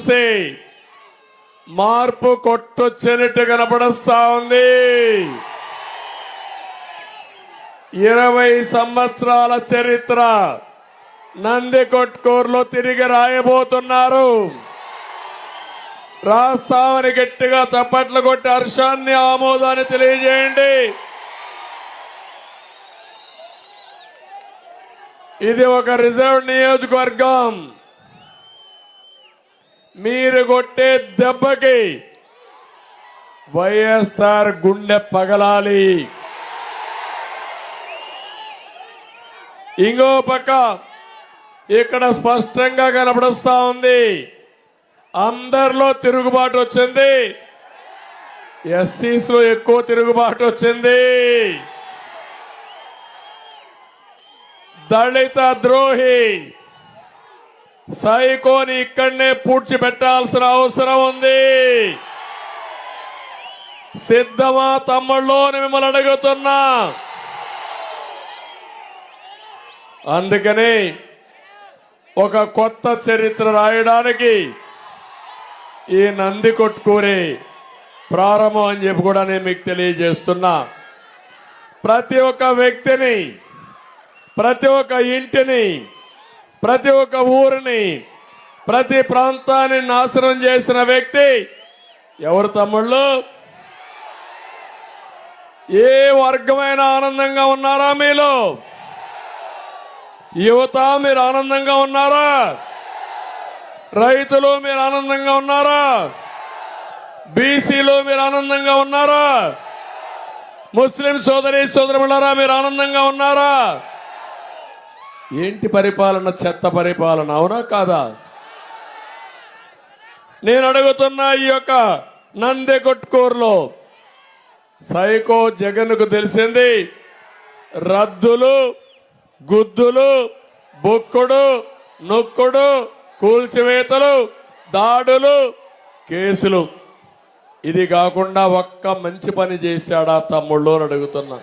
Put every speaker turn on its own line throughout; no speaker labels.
చూస్తే మార్పు కొట్టొచ్చినట్టు కనపడస్తా ఉంది. ఇరవై సంవత్సరాల చరిత్ర నంది కొట్కూరులో తిరిగి రాయబోతున్నారు. రాస్తామని గట్టిగా చప్పట్లు కొట్టి హర్షాన్ని ఆమోదాన్ని తెలియజేయండి. ఇది ఒక రిజర్వ్ నియోజకవర్గం. మీరు కొట్టే దెబ్బకి వైఎస్ఆర్ గుండె పగలాలి. ఇంకో పక్క ఇక్కడ స్పష్టంగా కనపడుస్తా ఉంది. అందరిలో తిరుగుబాటు వచ్చింది. ఎస్సీస్లో ఎక్కువ తిరుగుబాటు వచ్చింది. దళిత ద్రోహి సైకోని ఇక్కడనే పూడ్చిపెట్టాల్సిన అవసరం ఉంది. సిద్ధమా తమ్ముళ్ళు మిమ్మల్ని అడుగుతున్నా. అందుకని ఒక కొత్త చరిత్ర రాయడానికి ఈ నంది కొట్టుకూరి ప్రారంభం అని చెప్పి కూడా నేను మీకు తెలియజేస్తున్నా. ప్రతి ఒక్క వ్యక్తిని ప్రతి ఒక్క ఇంటిని ప్రతి ఒక్క ఊరిని ప్రతి ప్రాంతాన్ని నాశనం చేసిన వ్యక్తి ఎవరు తమ్ముళ్ళు? ఏ వర్గమైన ఆనందంగా ఉన్నారా మీలో? యువత మీరు ఆనందంగా ఉన్నారా? రైతులు మీరు ఆనందంగా ఉన్నారా? బీసీలు మీరు ఆనందంగా ఉన్నారా? ముస్లిం సోదరి సోదరులారా మీరు ఆనందంగా ఉన్నారా? ఏంటి పరిపాలన? చెత్త పరిపాలన అవునా కాదా? నేను అడుగుతున్న ఈ యొక్క నంది కొట్కూరులో సైకో జగన్కు తెలిసింది రద్దులు గుద్దులు బొక్కుడు నొక్కుడు కూల్చివేతలు దాడులు కేసులు. ఇది కాకుండా ఒక్క మంచి పని చేశాడా తమ్ముళ్ళు అని అడుగుతున్నా.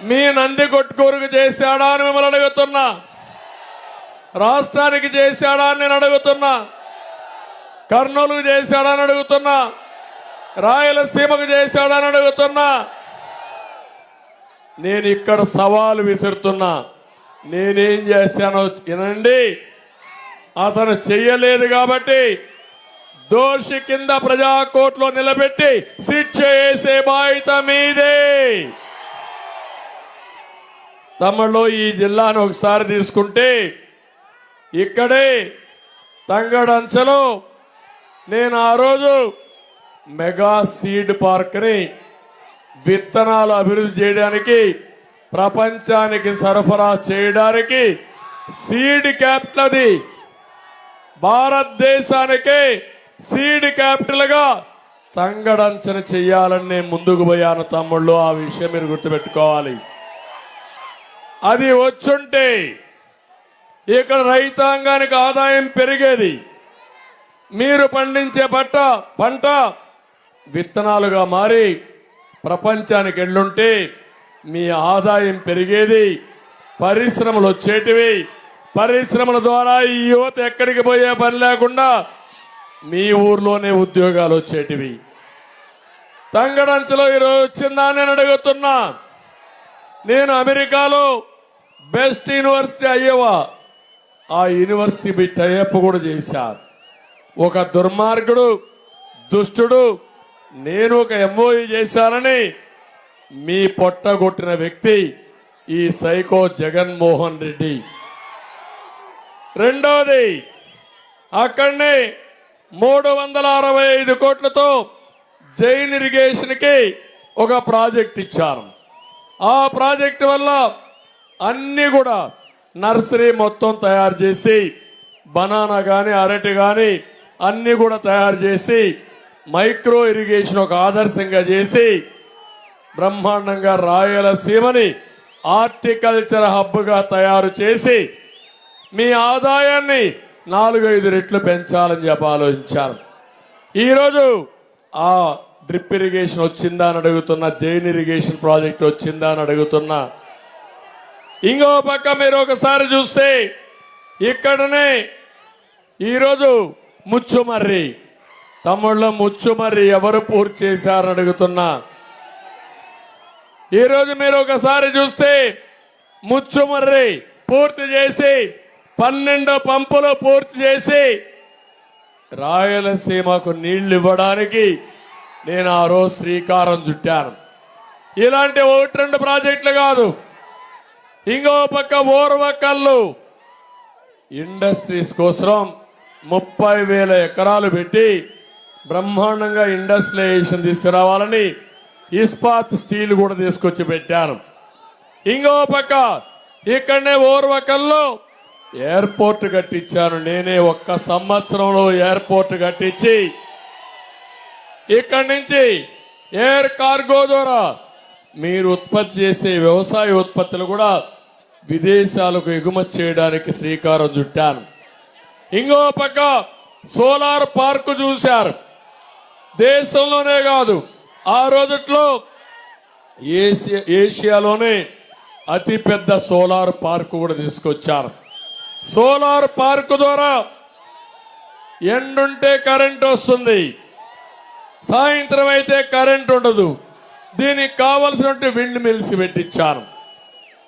మీ నంది కొట్టుకోరుకు చేశాడా అని మిమ్మల్ని అడుగుతున్నా. రాష్ట్రానికి చేశాడా అని నేను అడుగుతున్నా. కర్నూలుకు చేశాడా అని అడుగుతున్నా. రాయలసీమకు చేశాడా అని అడుగుతున్నా. నేను ఇక్కడ సవాలు విసురుతున్నా. నేనేం చేశానో వినండి. అతను చెయ్యలేదు కాబట్టి దోషి కింద ప్రజాకోర్టులో నిలబెట్టి శిక్ష వేసే బాధ్యత మీదే. తమలో ఈ జిల్లాను ఒకసారి తీసుకుంటే ఇక్కడే తంగడంచలో నేను ఆ రోజు మెగా సీడ్ పార్క్ని విత్తనాలు అభివృద్ధి చేయడానికి ప్రపంచానికి సరఫరా చేయడానికి సీడ్ క్యాపిటల్ అది భారతదేశానికి సీడ్ క్యాపిటల్గా తంగడంచన చేయాలని నేను ముందుకు పోయాను తమ్ముళ్ళు. ఆ విషయం మీరు గుర్తుపెట్టుకోవాలి. అది వచ్చుంటే ఇక్కడ రైతాంగానికి ఆదాయం పెరిగేది. మీరు పండించే పంట పంట విత్తనాలుగా మారి ప్రపంచానికి ఎళ్ళుంటే మీ ఆదాయం పెరిగేది. పరిశ్రమలు వచ్చేటివి. పరిశ్రమల ద్వారా ఈ యువత ఎక్కడికి పోయే పని లేకుండా మీ ఊర్లోనే ఉద్యోగాలు వచ్చేటివి. తంగడంచలో ఈరోజు వచ్చిందా నేను అడుగుతున్నా. నేను అమెరికాలో బెస్ట్ యూనివర్సిటీ అయ్యేవా? ఆ యూనివర్సిటీ మీ టైప్ కూడా చేశారు. ఒక దుర్మార్గుడు దుష్టుడు నేను ఒక ఎంఓఈ చేశానని మీ పొట్టగొట్టిన వ్యక్తి ఈ సైకో జగన్మోహన్ రెడ్డి. రెండోది అక్కడనే మూడు వందల అరవై ఐదు కోట్లతో జైన్ ఇరిగేషన్కి ఒక ప్రాజెక్ట్ ఇచ్చారు. ఆ ప్రాజెక్ట్ వల్ల అన్ని కూడా నర్సరీ మొత్తం తయారు చేసి బనానా కానీ అరటి కానీ అన్ని కూడా తయారు చేసి మైక్రో ఇరిగేషన్ ఒక ఆదర్శంగా చేసి బ్రహ్మాండంగా రాయలసీమని ఆర్టికల్చర్ హబ్గా తయారు చేసి మీ ఆదాయాన్ని నాలుగైదు రెట్లు పెంచాలని చెప్పి ఆలోచించారు. ఈరోజు ఆ డ్రిప్ ఇరిగేషన్ వచ్చిందా అని అడుగుతున్నా జైన్ ఇరిగేషన్ ప్రాజెక్ట్ వచ్చిందా అని అడుగుతున్నా. ఇంకో పక్క మీరు ఒకసారి చూస్తే ఇక్కడనే ఈరోజు ముచ్చుమర్రి తమ్ముళ్ళ ముచ్చుమర్రి ఎవరు పూర్తి చేశారని అడుగుతున్నా. ఈరోజు మీరు ఒకసారి చూస్తే ముచ్చుమర్రి పూర్తి చేసి పన్నెండు పంపులు పూర్తి చేసి రాయలసీమకు నీళ్ళు ఇవ్వడానికి నేను ఆ రోజు శ్రీకారం చుట్టాను. ఇలాంటి ఒకటి రెండు ప్రాజెక్టులు కాదు. ఇంకో పక్క ఓర్వకల్లు ఇండస్ట్రీస్ కోసం ముప్పై వేల ఎకరాలు పెట్టి బ్రహ్మాండంగా ఇండస్ట్రియలైజేషన్ తీసుకురావాలని ఇస్పాత్ స్టీల్ కూడా తీసుకొచ్చి పెట్టాను. ఇంకో పక్క ఇక్కడనే ఓర్వకల్లో ఎయిర్పోర్ట్ కట్టించాను. నేనే ఒక్క సంవత్సరంలో ఎయిర్పోర్ట్ కట్టించి ఇక్కడి నుంచి ఎయిర్ కార్గో ద్వారా మీరు ఉత్పత్తి చేసే వ్యవసాయ ఉత్పత్తులు కూడా విదేశాలకు ఎగుమతి చేయడానికి శ్రీకారం చుట్టాను. ఇంకో పక్క సోలార్ పార్క్ చూశారు. దేశంలోనే కాదు ఆ రోజుట్లో ఏషియా ఏషియాలోనే అతిపెద్ద సోలార్ పార్క్ కూడా తీసుకొచ్చారు. సోలార్ పార్కు ద్వారా ఎండుంటే కరెంట్ వస్తుంది. సాయంత్రం అయితే కరెంట్ ఉండదు. దీనికి కావలసినటువంటి విండ్ మిల్స్ పెట్టించాను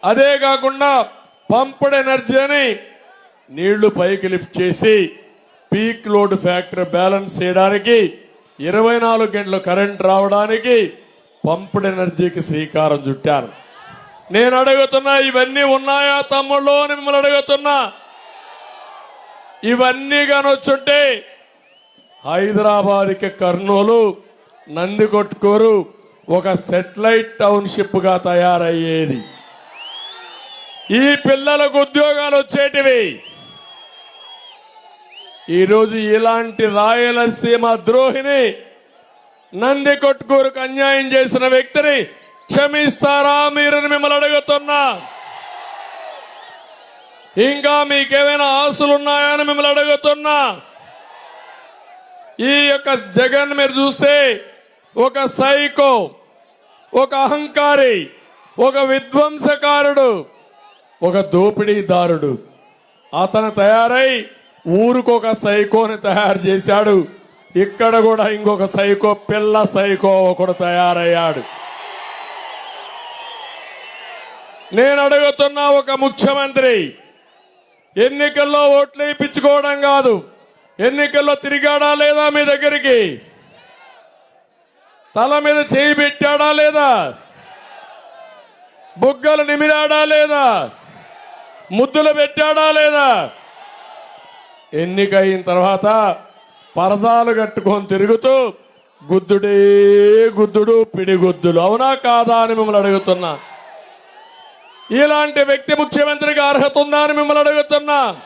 అదే కాకుండా పంప్డ్ ఎనర్జీని నీళ్ళు పైకి లిఫ్ట్ చేసి పీక్ లోడ్ ఫ్యాక్టర్ బ్యాలెన్స్ చేయడానికి ఇరవై నాలుగు గంటలు కరెంట్ రావడానికి పంప్డ్ ఎనర్జీకి శ్రీకారం చుట్టాను నేను అడుగుతున్నా ఇవన్నీ ఉన్నాయా తమ్ముళ్ళు? మిమ్మల్ని అడుగుతున్నా. ఇవన్నీ కానొచ్చుంటే హైదరాబాద్కి కర్నూలు నందికొట్కూరు ఒక సెటిలైట్ టౌన్షిప్గా తయారయ్యేది. ఈ పిల్లలకు ఉద్యోగాలు వచ్చేటివి. ఈరోజు ఇలాంటి రాయలసీమ ద్రోహిని నంది కొట్కూరుకు అన్యాయం చేసిన వ్యక్తిని క్షమిస్తారా మీరని మిమ్మల్ని అడుగుతున్నా. ఇంకా మీకేమైనా ఆశలు ఉన్నాయని మిమ్మల్ని అడుగుతున్నా. ఈ యొక్క జగన్ మీరు చూస్తే ఒక సైకో ఒక అహంకారి ఒక విధ్వంసకారుడు ఒక దోపిడీదారుడు. అతను తయారై ఊరికొక సైకోని తయారు చేశాడు. ఇక్కడ కూడా ఇంకొక సైకో పిల్ల సైకో ఒకడు తయారయ్యాడు. నేను అడుగుతున్నా ఒక ముఖ్యమంత్రి ఎన్నికల్లో ఓట్లు వేయించుకోవడం కాదు. ఎన్నికల్లో తిరిగాడా లేదా మీ దగ్గరికి? తల మీద చేయి పెట్టాడా లేదా? బుగ్గలు నిమిరాడా లేదా? ముద్దులు పెట్టాడా లేదా? ఎన్నికయిన తర్వాత పరదాలు కట్టుకొని తిరుగుతూ గుద్దుడే గుద్దుడు పిడిగుద్దులు. అవునా కాదా అని మిమ్మల్ని అడుగుతున్నా. ఇలాంటి వ్యక్తి ముఖ్యమంత్రికి అర్హత ఉందా అని మిమ్మల్ని అడుగుతున్నా.